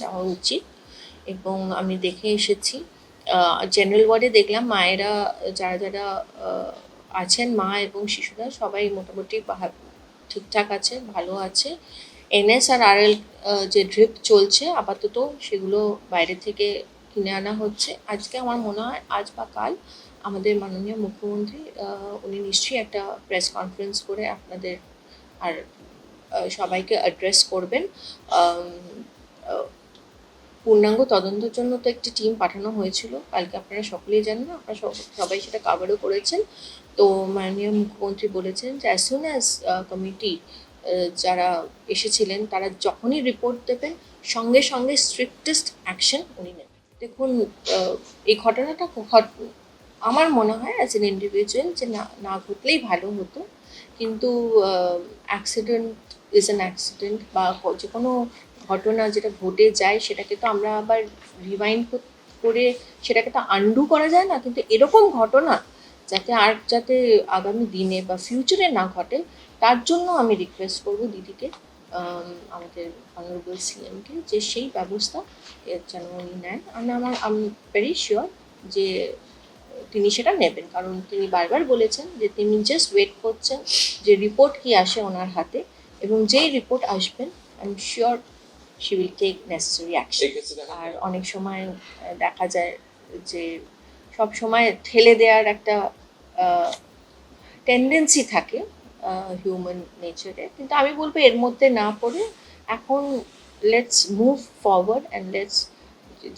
যাওয়া উচিত এবং আমি দেখে এসেছি। জেনারেল ওয়ার্ডে দেখলাম মায়েরা, যারা যারা আছেন মা এবং শিশুরা সবাই মোটামুটি ঠিকঠাক আছে, ভালো আছে। এনএস আর আরএল যে ড্রিপ চলছে, আপাতত সেগুলো বাইরে থেকে কিনে আনা হচ্ছে। আজকে আমার মনে হয় আজ বা কাল আমাদের মাননীয় মুখ্যমন্ত্রী উনি নিশ্চয়ই একটা প্রেস কনফারেন্স করে আপনাদের আর সবাইকে অ্যাড্রেস করবেন। পূর্ণাঙ্গ তদন্তের জন্য তো একটি টিম পাঠানো হয়েছিল। কালকে আপনারা সকলেই জানেন, আপনারা সবাই সেটা কাভারও করেছেন। তো মাননীয় মুখ্যমন্ত্রী বলেছেন যে অ্যাজ সুন অ্যাজ কমিটি যারা এসেছিলেন, তারা যখনই রিপোর্ট দেবেন, সঙ্গে সঙ্গে স্ট্রিক্টেস্ট অ্যাকশন উনি নেবেন। দেখুন এই ঘটনাটা ঘট- আমার মনে হয় অ্যাজ এন ইন্ডিভিজুয়াল যে না না ঘটলেই ভালো হতো। কিন্তু অ্যাক্সিডেন্ট ইজ অ্যান অ্যাক্সিডেন্ট বা যে কোনো ঘটনা যেটা ঘটে যায় সেটাকে তো আমরা আবার রিমাইন্ড করে সেটাকে তো আন্ডু করা যায় না। কিন্তু এরকম ঘটনা যাতে আর যাতে আগামী দিনে বা ফিউচারে না ঘটে তার জন্য আমি রিকোয়েস্ট করব দিদিকে আম, আমাদের অনারেবল সিএমকে যে সেই ব্যবস্থা যেন উনি নেন। আমি আমার আম ভেরি শিওর যে তিনি সেটা নেবেন। কারণ তিনি বারবার বলেছেন যে তিনি জাস্ট ওয়েট করছেন যে রিপোর্ট কি আসে ওনার হাতে। এবং যেই রিপোর্ট আসবেন I am sure she will take necessary action আর অনেক সময় দেখা যায় যে সব সময় ঠেলে দেওয়ার একটা টেন্ডেন্সি থাকে হিউম্যান নেচারে কিন্তু আমি বলব এর মধ্যে না পড়ে এখন let's move forward and let's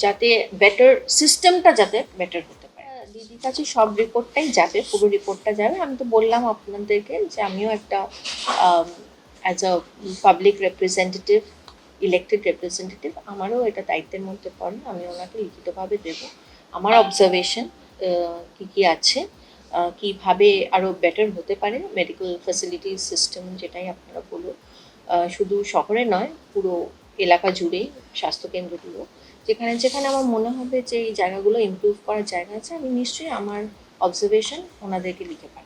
যাতে বেটার সিস্টেমটা যাতে বেটার হতে পারে। দিদির কাছে সব রিপোর্টটাই যাবে পুরো রিপোর্টটা যাবে। আমি তো বললাম আপনাদেরকে যে আমিও একটা as a public representative elected representative আমারও এটা দায়িত্বের মধ্যে পড়ে, আমি ওনাকে লিখিতভাবে দেব। আমার অবজারভেশন কী কী আছে কীভাবে আরও বেটার হতে পারে মেডিকেল ফ্যাসিলিটি সিস্টেম যেটাই আপনারা বলুন শুধু শহরে নয়, পুরো এলাকা জুড়েই স্বাস্থ্যকেন্দ্রগুলো। যেখানে যেখানে আমার মনে হবে যে এই জায়গাগুলো ইমপ্রুভ করার জায়গা আছে, আমি নিশ্চয়ই আমার অবজারভেশন ওনাদেরকে লিখে পাঠাবো।